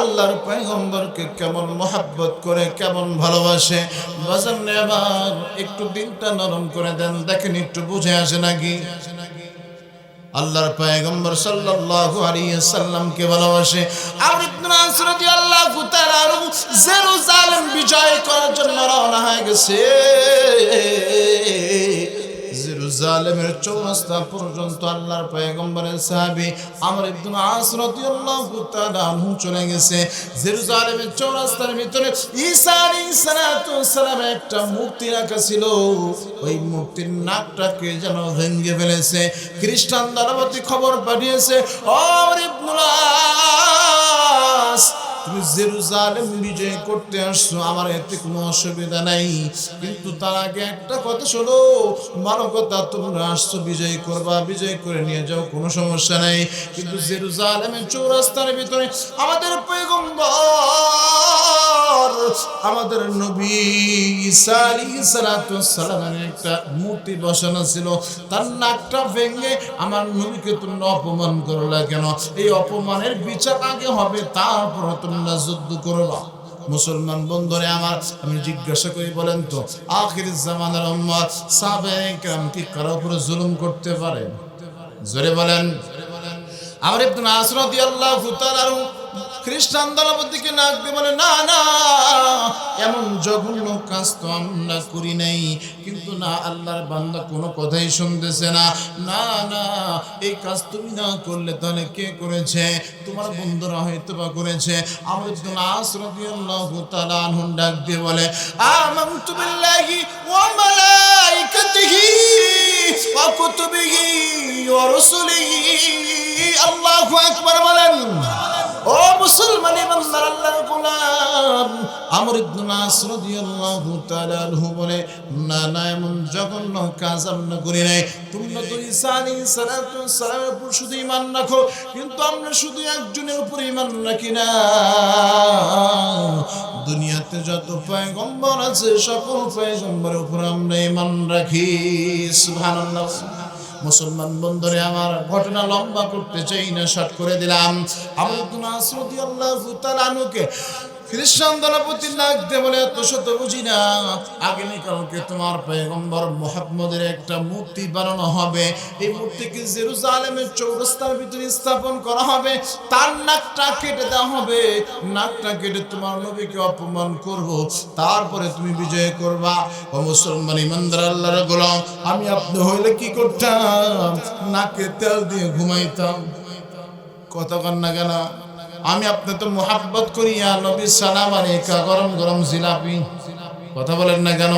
আল্লাহর পয়গম্বরকে কেমন মোহাব্বত করে, কেমন ভালোবাসে। বাজান রে আবার একটু দিনটা নরম করে দেন, দেখেন একটু বুঝে আসে নাকি? আল্লাহর পয়গম্বর সাল্লাল্লাহু আলাইহি সাল্লামকে ভালোবাসে। আমর ইবনে নাস রাদিয়াল্লাহু তাআলা জেরুজালেম বিজয় করার জন্য রওনা হয়ে গেছে। জেরুজালেমের চৌরাস্তা পর্যন্ত আল্লাহর পয়গম্বরের সাহাবী আমর ইবনে আস রাদিয়াল্লাহু তাআলা আনহু চলে গেছে। জেরুজালেমের চৌরাস্তার ভিতরে ঈসা আলাইহিস সালাতু সালামের একটা মূর্তি রাখা ছিল। ওই মূর্তির নাকটাকে যেন ভেঙে ফেলেছে। খ্রিস্টান দানবতী খবর পাঠিয়েছে। ও আমর ইবনুল আস তুমি জেরুজালেম বিজয় করতে আসছো, আমার এতে কোনো অসুবিধা নাই। কিন্তু তার আগে একটা কথা শোনো, মানবতা তোমরা আসছো, বিজয় করবা, বিজয় করে নিয়ে যাও, কোনো সমস্যা নাই। কিন্তু জেরুজালেমের চৌরাস্তার ভিতরে আমাদের পয়গম্বর আমাদের নবী ঈসা আলাইহিস সালামের একটা মূর্তি বসানো ছিল। তার নাকটা ভেঙে আমার নবীকে তোমরা অপমান করলা কেন? এই অপমানের বিচার আগে হবে, তারপর তোমরা যুদ্ধ করবা। মুসলমান বন্ধুরে আমার, আমি জিজ্ঞাসা করি, বলেন তো, আখির জামানার উম্মত সাহাবায়ে কি কারও উপরে জুলুম করতে পারে? জোরে বলেন। আমার ইবনে নাস রাদিয়াল্লাহু তাআলা খ্রিস্টান দলপতিকে নাক দিয়ে বলে, না না, এমন জঘন্য কাজ তো আমরা করি নাই। কিন্তু না, আল্লাহর বান্দা কোনো কথাই শুনতেছে না। না না, এই কাজ তুমি না করলে তাহলে কে করেছে? তোমার বন্ধুরা হয়তো বা করেছে। আমার ইবনে নাস রাদিয়াল্লাহু তাআলা আনহু ডাক দিয়ে বলে, আমানতু বিল্লাহি ওয়া মালাইকাতিহি ওয়া কুতুবিহি ওয়া রুসুলিহি। আল্লাহু আকবার বলেন। ও মুসলমান ইমানদার, আল্লাহর গোলাম। আমর ইবনে নাস রাদিয়াল্লাহু তাআলা আনহু বলে, না না, এমন জঘন্য কাজ আমরা করি নাই। তোমরা তো ঈসা আলাইহিস সালাতু উপর শুধু ঈমান রাখো, কিন্তু আমরা শুধু একজনের উপর ঈমান রাখি না। দুনিয়াতে যত পয়গম্বর আছে, সকল পয়গম্বরের উপর আমরা ঈমান রাখি। সুবহানাল্লাহ। মুসলমান বন্ধুরে, আমার ঘটনা লম্বা করতে চাই না শর্ট করে দিলাম। আবুল রাদিয়াল্লাহু তাআলা তালানুকে খ্রিস্টান দলপতি দে বলে, এত শত বুঝি না, আগামীকালকে তোমার পয়গম্বর মোহাম্মদের একটা মূর্তি বানানো হবে। এই মূর্তিকে জেরুজালেমের চৌরাস্তার ভিতরে স্থাপন করা হবে। তার নাকটা কেটে দেওয়া হবে। নাকটা কেটে তোমার নবীকে অপমান করব। তারপরে তুমি বিজয় করবা। ও মুসলমান ইমানদার আল্লাহর গোলাম, আমি আপনি হইলে কি করতাম? নাকে তেল দিয়ে ঘুমাইতাম। কতক্ষণ না কেন আমি আপনি তো মোহাব্বত করি আর নবী সালাম আলাইকা গরম গরম জিলাপি। কথা বলেন না কেন?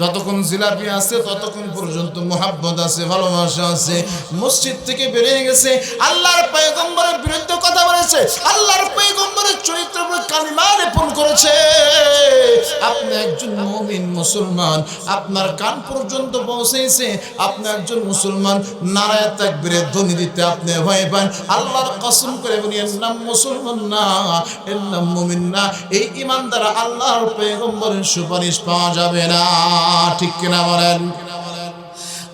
যতক্ষণ জিলাপি আছে, ততক্ষণ পর্যন্ত মোহাব্বত আছে, ভালোবাসা আছে। মসজিদ থেকে বেরিয়ে গেছে, আল্লাহর পয়গম্বরের বিরুদ্ধে কথা বলেছে, আল্লাহর পয়গম্বরের চরিত্র কালিমা লেপন করেছে। আপনি একজন মুমিন, মুসলমান, আপনার কান পর্যন্ত পৌঁছেছে, আপনি একজন মুসলমান, নারায় তাকবীরের ধ্বনি দিতে আপনি ভয় পান। আল্লাহর কসম করে বলি, এর নাম মুসলমান না, এর নাম মুমিন না। এই ইমান দ্বারা আল্লাহর পয়গম্বরের সুপারিশ পাওয়া যাবে না। ঠিক কিনা বলেন?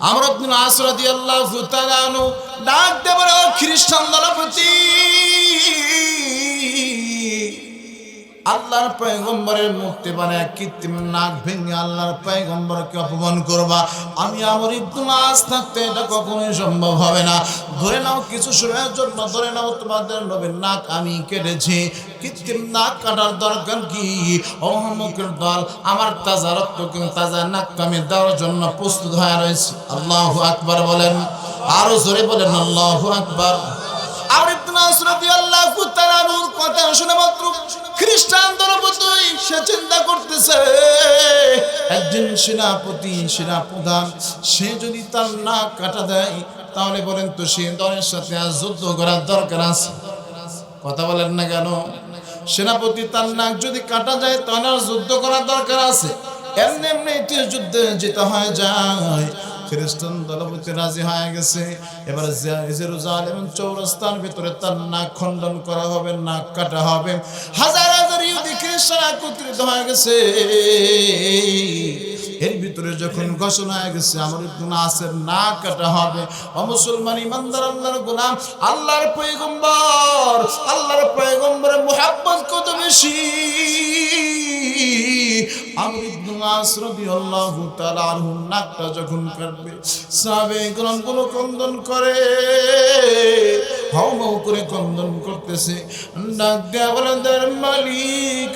আমরা খ্রিস্টান দলপতি আল্লাহর পয়গম্বরের মুক্তি বানায় কৃত্রিম নাক ভেঙে আল্লাহর পয়গম্বরকে অপমান করবা। আমি আমার ইবনুল আজ থাকতে এটা কখনোই সম্ভব হবে না। ধরে নাও, কিছু সময়ের জন্য ধরে নাও, তোমাদের নবীর নাক আমি কেটেছি। কৃত্রিম নাক কাটার দরকার কি? অহমকের দল, আমার তাজা রক্ত তাজা নাক আমি দেওয়ার জন্য প্রস্তুত হয়ে রয়েছে। আল্লাহ আকবার বলেন। আরও জোরে বলেন, আল্লাহ আকবার। কথা একজন সেনাপতি, সেনাপ্রধান, সে যদি তার কাটা দেয়, তাহলে বলেন তো সে দলের সাথে আর যুদ্ধ করার দরকার আছে। কথা বলেন না কেন? সেনাপতি তার নাক যদি কাটা যায়, তাহলে আর যুদ্ধ করার দরকার আছে। এমনি এমনি যুদ্ধে যেতে হয়, যায়। খ্রিস্টান দলপতি রাজি হয়ে গেছে। এবার জেরুজালেম চৌরাস্তার ভিতরে তার নাক খণ্ডন করা হবে, নাক কাটা হবে। হাজার হাজার ইহুদি খ্রিস্টান একত্রিত হয়ে গেছে। এর ভিতরে যখন ঘোষণা হয়ে গেছে, আমার ইবনুল আসের না কাটা হবে। ও মুসলমান ইমানদার, আল্লাহর গোলাম, আল্লাহর পয়গম্বর, আল্লাহর পয়গম্বরের মোহাব্বত কত বেশি? আমর ইবনুল আস রাদিয়াল্লাহু তাআলা আনহু নাকটা যখন কাটবে, সাহাবে গ্রামগুলো কন্দন করে মালিক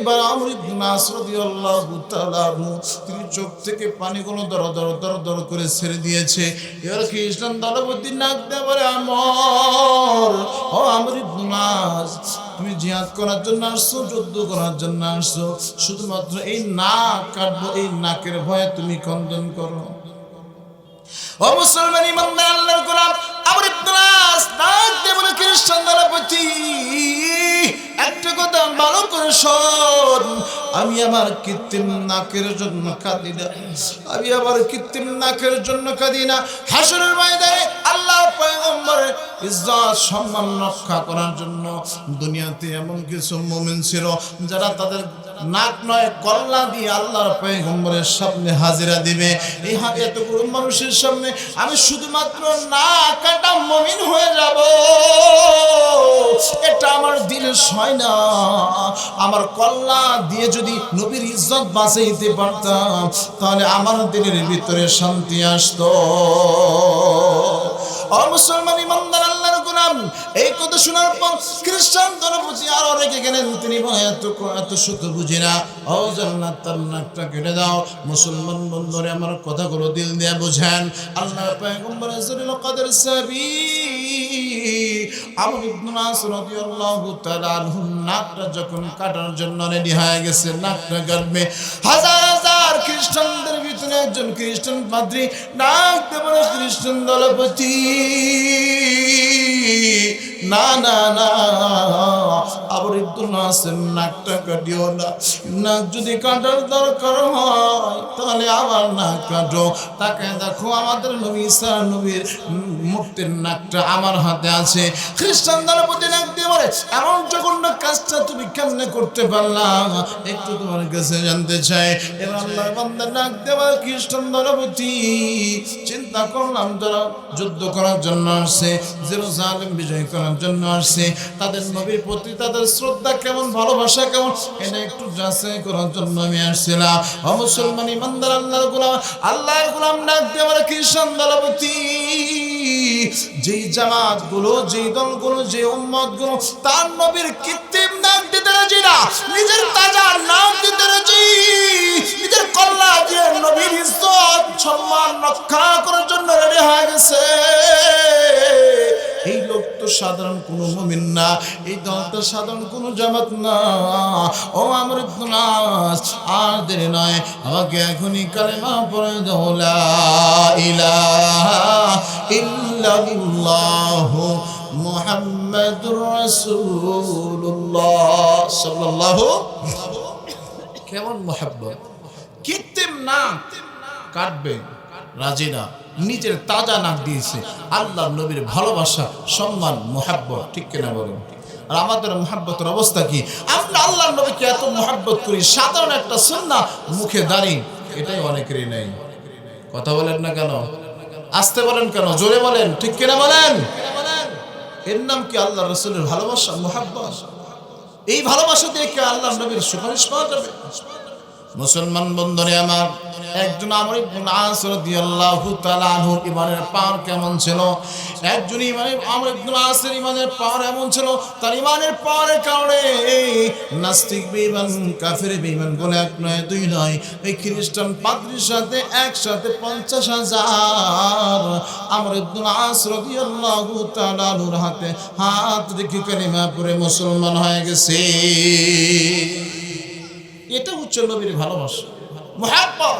এবার আমর ইবনে রাদিয়াল্লাহু তাআলা তিনি চোখ থেকে পানিগুলো দর দর দর দর করে ছেড়ে দিয়েছে। এবার খ্রিস্টান দলপতি নাক দিয়ে বলে, আমর, ও আমর ইবনে তুমি জিহাদ করার জন্য আসছো, যুদ্ধ করার জন্য আসছো। শুধুমাত্র এই নাক কাটবো, এই নাকের ভয়ে তুমি খণ্ডন করো। ও মুসলমান ইমানদার, আল্লাহর গোলাম, আমার ইবনাস ডাক দে বলে খ্রিস্টান দলপতি একটা কথা ভালো করে শোন। আমি আমার কৃত্রিম নাকের জন্য কাঁদি না। আমি আমার কৃত্রিম নাকের জন্য কাঁদি না। হাসনের ময়দানে ইজ্জত, সম্মান রক্ষা করার জন্য দুনিয়াতে এমন কিছু মুমিন ছিল যারা তাদের নাক নয়, কল্লা দিয়ে আল্লাহর পয়গম্বরের সামনে হাজিরা দিবে। এই এতগুলো মানুষের সামনে আমি শুধুমাত্র না কাটা মমিন হয়ে যাব। এটা আমার দিলে সয় না। আমার কল্লা দিয়ে যদি নবীর ইজ্জত বাঁচাইতে পারতাম, তাহলে আমার দিনের ভিতরে শান্তি আসতো। ও মুসলমান গোলাম এই কথা শোনার পর খ্রিস্টান দলপতি আরও রেখে গেলেন তিনি এত এত সুখ বুঝি না। ও জান্নাত তার নাকটা কেটে দাও। মুসলমান বন্ধুরে, আমার কথাগুলো দিল দিয়ে বুঝেন। আল্লাহ পয়গম্বর আজরুল কাদের সাবি আমর ইবনে নাস রাদিয়াল্লাহু তাআলা নাকটা যখন কাটার জন্য রেডি হয়ে গেছে, নাকটা কাটবে। হাজার হাজার খ্রিস্টানদের ভিতরে একজন খ্রিস্টান পাদ্রী ডাক দেবো খ্রিস্টান দলপতি। না না না আবার নাসের নাকটা কাটিও না। নাক যদি কাটার দরকার হয়, তাহলে আবার নাক কাটো। তাকে দেখো আমাদের নবী ঈসা নবীর মুক্তির নাকটা আমার হাতে আছে। খ্রিস্টান দলপতি নাক আল্লাহ নাক চিন্তা করলাম যুদ্ধ করার জন্য আসছে বিজয় করার জন্য আসছে, তাদের নবীর প্রতি তাদের শ্রদ্ধা কেমন, ভালোবাসা কেমন, এটা একটু যাচাই করার জন্য আমি আসছিলাম। ও মুসলমান ইমানদার, আল্লাহর গোলাম, আল্লাহর দেওয়ার খ্রিস্টান দলপতি যেই জামাতগুলো যেই দলগুলো যে উম্মতগুলো তার নবীর কৃত্রিম নাম দিতে রাজি না। নিজের তাজা নাক দিতে রাজি। নিজের কল্লা দিয়ে নবীর ইজ্জত, সম্মান রক্ষা করার জন্য রেডি হয়ে গেছে। এই লোক তো সাধারণ কোনো মুমিন না, এই দলটা সাধারণ কোনো জামাত না। ও আমার নাস আর দেরি নয়, আমাকে এখনই কালেমা পড়ে দাও, লা ইলাহা ইল্লাল্লাহ মুহাম্মাদুর রাসূলুল্লাহ সাল্লাল্লাহু কেমন মোহাব্বত? কৃত্রিম না কাটবে রাজি না নিজের তাজা নাক দিয়েছে। আল্লাহ নবীর ভালোবাসা সম্মান মোহাব্বত ঠিক কিনা বলেন? আর আমাদের মোহাব্বতের অবস্থা কি? আমরা আল্লাহ নবীকে এত মোহাব্বত করি সাধারণ একটা সুন্না মুখে দাঁড়ি এটাই অনেকেরই নেই। কথা বলেন না কেন? আসতে বলেন কেন? জোরে বলেন। ঠিক কিনা বলেন? এর নাম কি আল্লাহ রসুলের ভালোবাসা মহাব্বাস এই ভালোবাসা দিয়ে কি আল্লাহ নবীর সুপারিশ পাওয়া যাবে? মুসলমান বন্ধুরে আমার, একজন আমর ইবনে আস রাদিয়াল্লাহু তাআলা আনহু ইমানের পাওয়ার কেমন ছিল? একজন ইমানের, আমর ইবনে আসের ইমানের পাওয়ার এমন ছিল, তার ইমানের পাওয়ারের কারণে নাস্তিক বেঈমান, কাফির বেঈমান বলে এক নয়, দুই নয়, এই খ্রিস্টান পাদ্রীর সাথে একসাথে পঞ্চাশ হাজার আমর ইবনে আস রাদিয়াল্লাহু তাআলা আনহুর হাতে হাত রেখে কালিমা পড়ে মুসলমান হয়ে গেছে। এটা হচ্ছে নবীর ভালোবাসা। মোহাব্বত।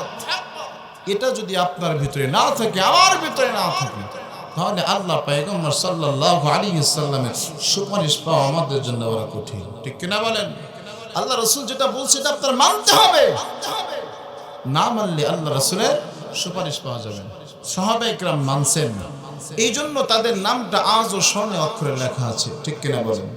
এটা যদি আপনার ভিতরে না থাকে, আমার ভিতরে না থাকে, তাহলে আল্লাহ পায়গম্বর সাল্লাল্লাহু আলাইহি সাল্লামের সুপারিশ পাওয়া আমাদের জন্য বড় কঠিন। ঠিক কিনা বলেন? আল্লাহ রসুল যেটা বলছে, এটা আপনার মানতে হবে। না মানলে আল্লাহ রসুলের সুপারিশ পাওয়া যাবে সাহাবা একরাম মানছেন না। এই জন্য তাদের নামটা আজও স্বর্ণে অক্ষরে লেখা আছে। ঠিক কিনা বলেন?